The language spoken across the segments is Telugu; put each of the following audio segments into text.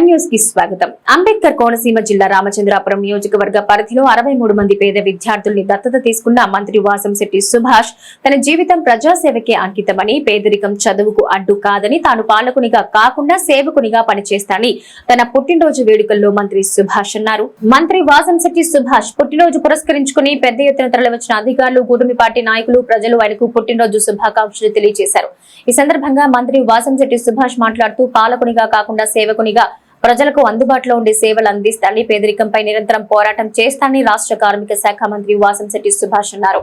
కి స్వాగతం. అంబేద్కర్ కోనసీమ జిల్లా రామచంద్రాపురం నియోజకవర్గ పరిధిలో అరవై మూడు మంది పేద విద్యార్థుల్ని దత్తత తీసుకున్న మంత్రి వాసంశెట్టి సుభాష్ తన జీవితం ప్రజాసేవకే అంకితమని పేదరికం చదువుకు అడ్డు కాదని తాను పాలకునిగా కాకుండా సేవకునిగా పనిచేస్తానని తన పుట్టినరోజు వేడుకల్లో మంత్రి సుభాష్ అన్నారు. మంత్రి వాసంశెట్టి సుభాష్ పుట్టినరోజు పురస్కరించుకుని పెద్ద ఎత్తున తరలివచ్చిన అధికారులు కూటమి పార్టీ నాయకులు ప్రజలు ఆయనకు పుట్టినరోజు శుభాకాంక్షలు తెలియజేశారు. ఈ సందర్భంగా మంత్రి వాసంశెట్టి సుభాష్ మాట్లాడుతూ పాలకునిగా కాకుండా సేవకునిగా ప్రజలకు అందుబాటులో ఉండే సేవలు అందిస్తానని పేదరికంపై నిరంతరం పోరాటం చేస్తానని రాష్ట్ర కార్మిక శాఖ మంత్రి వాసంశెట్టి సుభాష్ అన్నారు.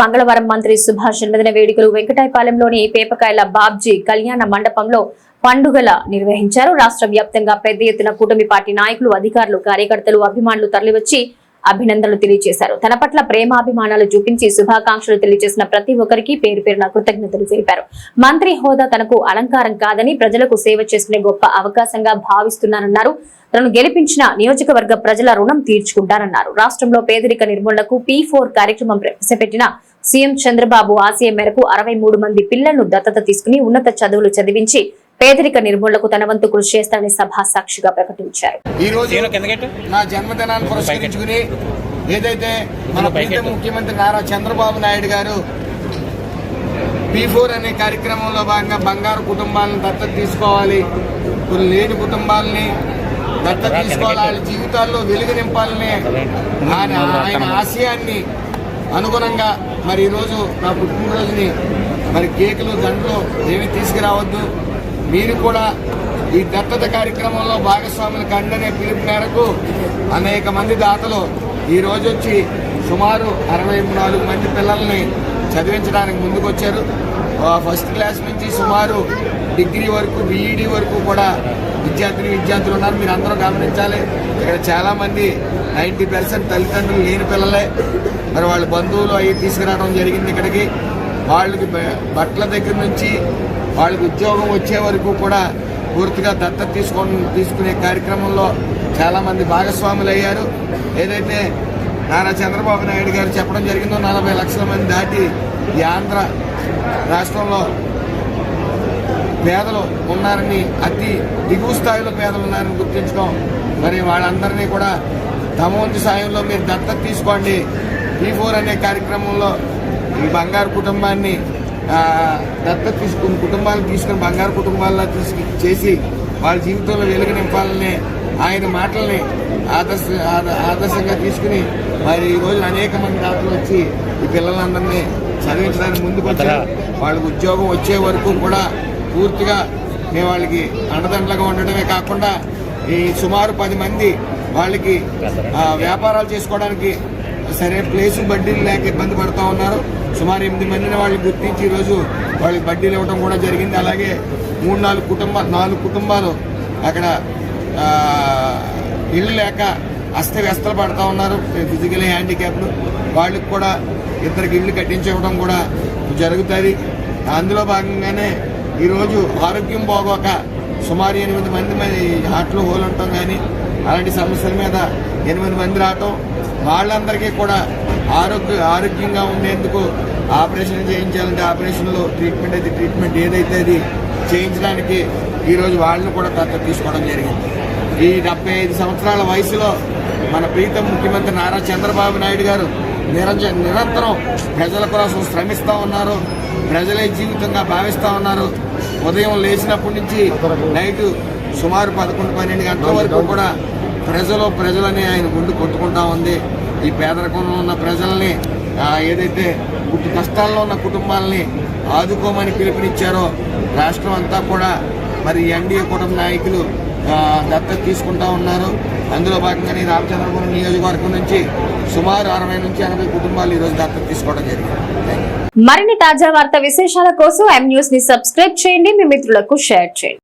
మంగళవారం మంత్రి సుభాష్ జన్మదిన వేడుకలు వెంకటాయపాలెంలోని పేపకాయల బాబ్జీ కళ్యాణ మండపంలో పండుగల నిర్వహించారు. రాష్ట్ర వ్యాప్తంగా పెద్ద ఎత్తున కూటమి పార్టీ నాయకులు అధికారులు కార్యకర్తలు అభిమానులు తరలివచ్చి అభినందనలు తెలియజేశారు. తన పట్ల ప్రేమాభిమానాలు చూపించి శుభాకాంక్షలు తెలియజేసిన ప్రతి ఒక్కరికి పేరు పేరున కృతజ్ఞతలు తెలిపారు. మంత్రి హోదా తనకు అలంకారం కాదని ప్రజలకు సేవ చేసుకునే గొప్ప అవకాశంగా భావిస్తున్నారన్నారు తనను గెలిపించిన నియోజకవర్గ ప్రజల రుణం తీర్చుకుంటారన్నారు రాష్ట్రంలో పేదరిక నిర్మూలనకు పీ ఫోర్ కార్యక్రమం ప్రవేశపెట్టిన సీఎం చంద్రబాబు ఆశయం మేరకు అరవై మూడు మంది పిల్లలను దత్తత తీసుకుని ఉన్నత చదువులు చదివించి పేదరిక నిర్మూలనకు తన వంతు కృషి చేస్తారని సభా సాక్షిగా ప్రకటించారు. ఈ రోజు నా జన్మదినాన్ని పురస్కరించుకుని ఏదైతే మన ప్రీత ముఖ్యమంత్రి నారా చంద్రబాబు నాయుడు గారు పీ ఫోర్ అనే కార్యక్రమంలో భాగంగా బంగారు కుటుంబాలను దత్తత తీసుకోవాలి కొన్ని లేని కుటుంబాలని దత్తత తీసుకోవాలి వాళ్ళ జీవితాల్లో వెలుగు నింపాలని ఆయన ఆయన ఆశయాన్ని అనుగుణంగా మరి ఈరోజు నా పుట్టినరోజుని మరి కేకులు దండలు ఏమి తీసుకురావద్దు. మీరు కూడా ఈ దత్తత కార్యక్రమంలో భాగస్వాములు కండనే పిలుపు మేరకు అనేక మంది దాతలు ఈ రోజు వచ్చి సుమారు అరవై నాలుగు మంది పిల్లల్ని చదివించడానికి ముందుకొచ్చారు. ఫస్ట్ క్లాస్ నుంచి సుమారు డిగ్రీ వరకు బీఈడి వరకు కూడా విద్యార్థిని విద్యార్థులు ఉన్నారు. మీరు అందరూ గమనించాలి. ఇక్కడ చాలామంది నైంటీ పర్సెంట్ తల్లిదండ్రులు లేని పిల్లలే. మరి వాళ్ళ బంధువులు అవి తీసుకురావడం జరిగింది ఇక్కడికి. వాళ్ళకి బట్టల దగ్గర నుంచి వాళ్ళకి ఉద్యోగం వచ్చే వరకు కూడా పూర్తిగా దత్త తీసుకొని తీసుకునే కార్యక్రమంలో చాలామంది భాగస్వాములు అయ్యారు ఏదైతే నారా చంద్రబాబు నాయుడు గారు చెప్పడం జరిగిందో నలభై లక్షల మంది దాటి ఈ ఆంధ్ర రాష్ట్రంలో పేదలు ఉన్నారని అతి దిగువ స్థాయిలో పేదలు ఉన్నారని గుర్తించడం మరి వాళ్ళందరినీ కూడా తమ వంతు సాయంలో మీరు దత్తత తీసుకోండి. ఈ ఫోర్ అనే కార్యక్రమంలో ఈ బంగారు కుటుంబాన్ని దత్తత తీసుకుని కుటుంబాలను తీసుకుని బంగారు కుటుంబాల్లో తీసుకు చేసి వాళ్ళ జీవితంలో వెలుగు నింపాలని ఆయన మాటల్ని ఆదర్శ ఆదర్శంగా తీసుకుని మరి ఈ రోజు అనేక మంది దాతలు వచ్చి ఈ పిల్లలందరినీ చదివించడానికి ముందుకు వచ్చారు. వాళ్ళకి ఉద్యోగం వచ్చే వరకు కూడా పూర్తిగా మేము వాళ్ళకి అండదండలుగా ఉండడమే కాకుండా ఈ సుమారు పది మంది వాళ్ళకి వ్యాపారాలు చేసుకోవడానికి సరే ప్లేస్ బడ్డీలు లేక ఇబ్బంది పడుతూ ఉన్నారు. సుమారు ఎనిమిది మందిని వాళ్ళు గుర్తించి ఈరోజు వాళ్ళకి బడ్డీలు ఇవ్వడం కూడా జరిగింది. అలాగే మూడు నాలుగు కుటుంబ నాలుగు కుటుంబాలు అక్కడ ఇల్లు లేక అస్తవ్యస్తలు పడుతూ ఉన్నారు. ఫిజికల్ హ్యాండిక్యాప్లు. వాళ్ళకి కూడా ఇద్దరికి ఇల్లు కట్టించివ్వడం కూడా జరుగుతుంది. అందులో భాగంగానే ఈరోజు ఆరోగ్యం బాగోక సుమారు ఎనిమిది మంది మరి హార్ట్లో హోల్ ఉండటం కానీ అలాంటి సమస్యల మీద ఎనిమిది మంది రావటం వాళ్ళందరికీ కూడా ఆరోగ్య ఆరోగ్యంగా ఉండేందుకు ఆపరేషన్ చేయించాలంటే ఆపరేషన్లో ట్రీట్మెంట్ అయితే ట్రీట్మెంట్ ఏదైతే అది చేయించడానికి ఈరోజు వాళ్ళని కూడా దత్తత తీసుకోవడం జరిగింది. ఈ డెబ్బై ఐదు సంవత్సరాల వయసులో మన ప్రీతం ముఖ్యమంత్రి నారా చంద్రబాబు నాయుడు గారు నిరంజ నిరంతరం ప్రజల కోసం శ్రమిస్తూ ఉన్నారు ప్రజలే జీవితంగా భావిస్తూ ఉన్నారు. ఉదయం లేచినప్పటి నుంచి నైట్ సుమారు పదకొండు పన్నెండు గంటల వరకు కూడా ప్రజలు ప్రజలని ఆయన గుండు కొట్టుకుంటా ఉంది. ఈ పేదరికంలో ఉన్న ప్రజల్ని ఏదైతే గుట్టు కష్టాల్లో ఉన్న కుటుంబాలని ఆదుకోమని పిలుపునిచ్చారో రాష్ట్రం అంతా కూడా మరి ఎన్డీఏ కుటుంబ నాయకులు దత్తత తీసుకుంటా ఉన్నారు. అందులో భాగంగానే రామచంద్రపురం నియోజకవర్గం నుంచి సుమారు అరవై నుంచి ఎనభై కుటుంబాలు ఈరోజు దత్తత తీసుకోవడం జరిగింది. మరిన్ని తాజా వార్త విశేషాల కోసం ఎం న్యూస్ని సబ్స్క్రైబ్ చేయండి. మీ మిత్రులకు షేర్ చేయండి.